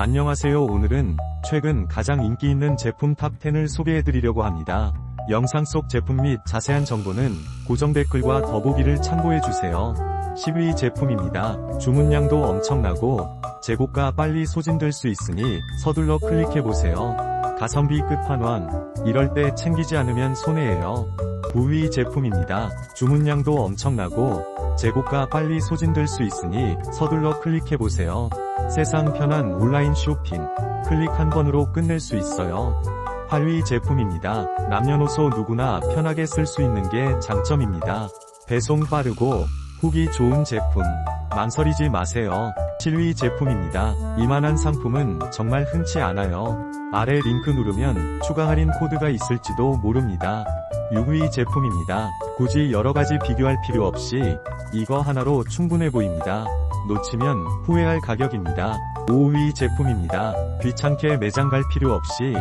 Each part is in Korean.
안녕하세요 오늘은 최근 가장 인기 있는 제품 탑10을 소개해드리려고 합니다. 영상 속 제품 및 자세한 정보는 고정 댓글과 더보기를 참고해주세요. 10위 제품입니다. 주문량도 엄청나고 재고가 빨리 소진될 수 있으니 서둘러 클릭해보세요. 가성비 끝판왕 이럴 때 챙기지 않으면 손해예요. 9위 제품입니다. 주문량도 엄청나고 재고가 빨리 소진될 수 있으니 서둘러 클릭해보세요. 세상 편한 온라인 쇼핑. 클릭 한 번으로 끝낼 수 있어요. 8위 제품입니다. 남녀노소 누구나 편하게 쓸 수 있는 게 장점입니다. 배송 빠르고 후기 좋은 제품. 망설이지 마세요. 7위 제품입니다. 이만한 상품은 정말 흔치 않아요. 아래 링크 누르면 추가 할인 코드가 있을지도 모릅니다. 6위 제품입니다. 굳이 여러가지 비교할 필요 없이 이거 하나로 충분해 보입니다. 놓치면 후회할 가격입니다. 5위 제품입니다. 귀찮게 매장 갈 필요 없이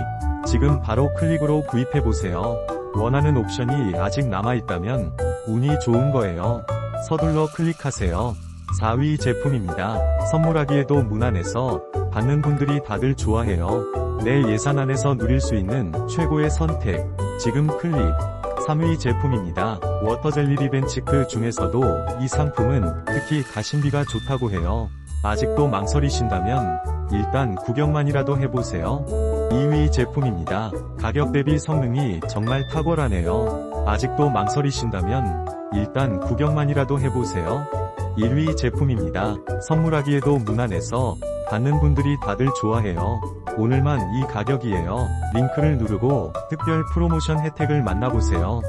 지금 바로 클릭으로 구입해보세요. 원하는 옵션이 아직 남아있다면 운이 좋은 거예요. 서둘러 클릭하세요. 4위 제품입니다. 선물하기에도 무난해서 받는 분들이 다들 좋아해요. 내 예산 안에서 누릴 수 있는 최고의 선택. 지금 클릭. 3위 제품입니다. 워터젤리 리벤치크 중에서도 이 상품은 특히 가심비가 좋다고 해요. 아직도 망설이신다면 일단 구경만이라도 해보세요. 2위 제품입니다. 가격 대비 성능이 정말 탁월하네요. 아직도 망설이신다면 일단 구경만이라도 해보세요. 1위 제품입니다. 선물하기에도 무난해서 받는 분들이 다들 좋아해요. 오늘만 이 가격이에요. 링크를 누르고 특별 프로모션 혜택을 만나보세요.